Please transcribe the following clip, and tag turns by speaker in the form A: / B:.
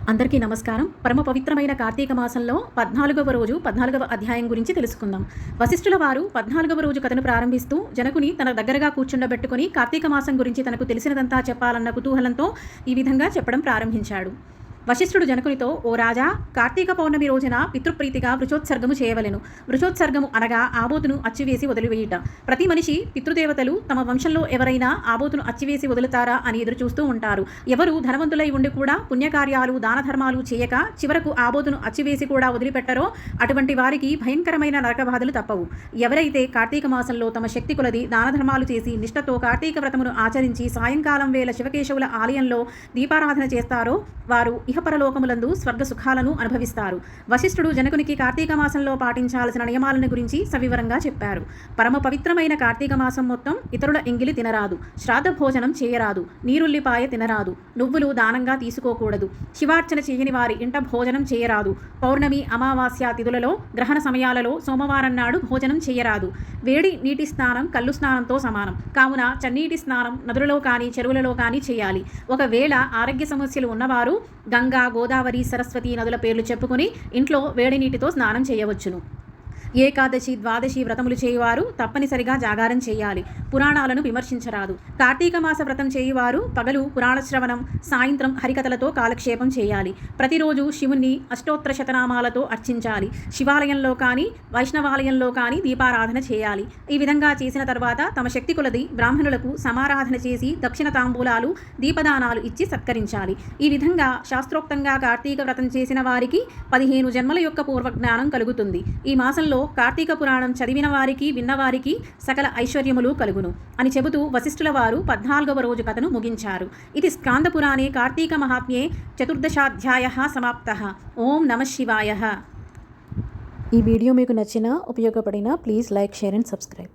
A: అందరికీ నమస్కారం. పరమ పవిత్రమైన కార్తీక మాసంలో పద్నాలుగవ రోజు పద్నాలుగవ అధ్యాయం గురించి తెలుసుకుందాం. వశిష్ఠుల వారు పద్నాలుగవ రోజు కథను ప్రారంభిస్తూ జనకుని తన దగ్గరగా కూర్చుండబెట్టుకుని కార్తీక మాసం గురించి తనకు తెలిసినదంతా చెప్పాలన్న కుతూహలంతో ఈ విధంగా చెప్పడం ప్రారంభించాడు. వశిష్ఠుడు జనకునితో ఓ రాజా కార్తీక పౌర్ణమి రోజున పితృప్రీతిగా వృషోత్సర్గము చేయవలెను. వృషోత్సర్గము అనగా ఆబోతును అచ్చివేసి వదిలివేయుట. ప్రతి మనిషి పితృదేవతలు తమ వంశంలో ఎవరైనా ఆబోతును అచ్చివేసి వదులుతారా అని ఎదురు చూస్తూ ఉంటారు. ఎవరు ధనవంతులై ఉండి కూడా పుణ్యకార్యాలు దాన ధర్మాలు చేయక చివరకు ఆబోతును అచ్చివేసి కూడా వదిలిపెట్టరో అటువంటి వారికి భయంకరమైన నరకబాధలు తప్పవు. ఎవరైతే కార్తీక మాసంలో తమ శక్తి కొలది దాన ధర్మాలు చేసి నిష్ఠతో కార్తీక వ్రతమును ఆచరించి సాయంకాలం వేళ శివకేశవుల ఆలయంలో దీపారాధన చేస్తారో వారు ఇహపరలోకములందు స్వర్గ సుఖాలను అనుభవిస్తారు. వశిష్ఠుడు జనకునికి కార్తీక మాసంలో పాటించాల్సిన నియమాలను గురించి సవివరంగా చెప్పారు. పరమ పవిత్రమైన కార్తీక మాసం మొత్తం ఇతరుల ఎంగిలి తినరాదు. శ్రాద్ధ భోజనం చేయరాదు. నీరుల్లిపాయ తినరాదు. నువ్వులు దానంగా తీసుకోకూడదు. శివార్చన చేయని వారి ఇంట భోజనం చేయరాదు. పౌర్ణమి అమావాస్య తిథులలో గ్రహణ సమయాలలో సోమవారం నాడు భోజనం చేయరాదు. వేడి నీటి స్నానం కళ్ళు స్నానంతో సమానం. కావున చన్నీటి స్నానం నదులలో కానీ చెరువులలో కానీ చేయాలి. ఒకవేళ ఆరోగ్య సమస్యలు ఉన్నవారు గంగా గోదావరి సరస్వతి నదుల పేర్లు చెప్పుకుని ఇంట్లో వేడి నీటితో స్నానం చేయవచ్చును. ఏకాదశి ద్వాదశి వ్రతములు చేయువారు తప్పనిసరిగా జాగారం చేయాలి. పురాణాలను విమర్శించరాదు. కార్తీక మాస వ్రతం చేయువారు పగలు పురాణ శ్రవణం సాయంత్రం హరికథలతో కాలక్షేపం చేయాలి. ప్రతిరోజు శివుణ్ణి అష్టోత్తర శతనామాలతో అర్చించాలి. శివాలయంలో కానీ వైష్ణవాలయంలో కానీ దీపారాధన చేయాలి. ఈ విధంగా చేసిన తర్వాత తమ శక్తి కొలది బ్రాహ్మణులకు సమారాధన చేసి దక్షిణ తాంబూలాలు దీపదానాలు ఇచ్చి సత్కరించాలి. ఈ విధంగా శాస్త్రోక్తంగా కార్తీక వ్రతం చేసిన వారికి పదిహేను జన్మల యొక్క పూర్వజ్ఞానం కలుగుతుంది. ఈ మాసంలో కార్తీక పురాణం చదివిన వారికి విన్నవారికి సకల ఐశ్వర్యములు కలుగును అని చెబుతూ వశిష్ఠుల వారు పద్నాలుగవ రోజు కథను ముగించారు. ఇది స్కాంద పురాణే కార్తీక మహాత్మ్యే చతుర్దశాధ్యాయ సమాప్త. ఓం నమ శివాయ.
B: ఈ వీడియో మీకు నచ్చినా ఉపయోగపడినా please like share and subscribe.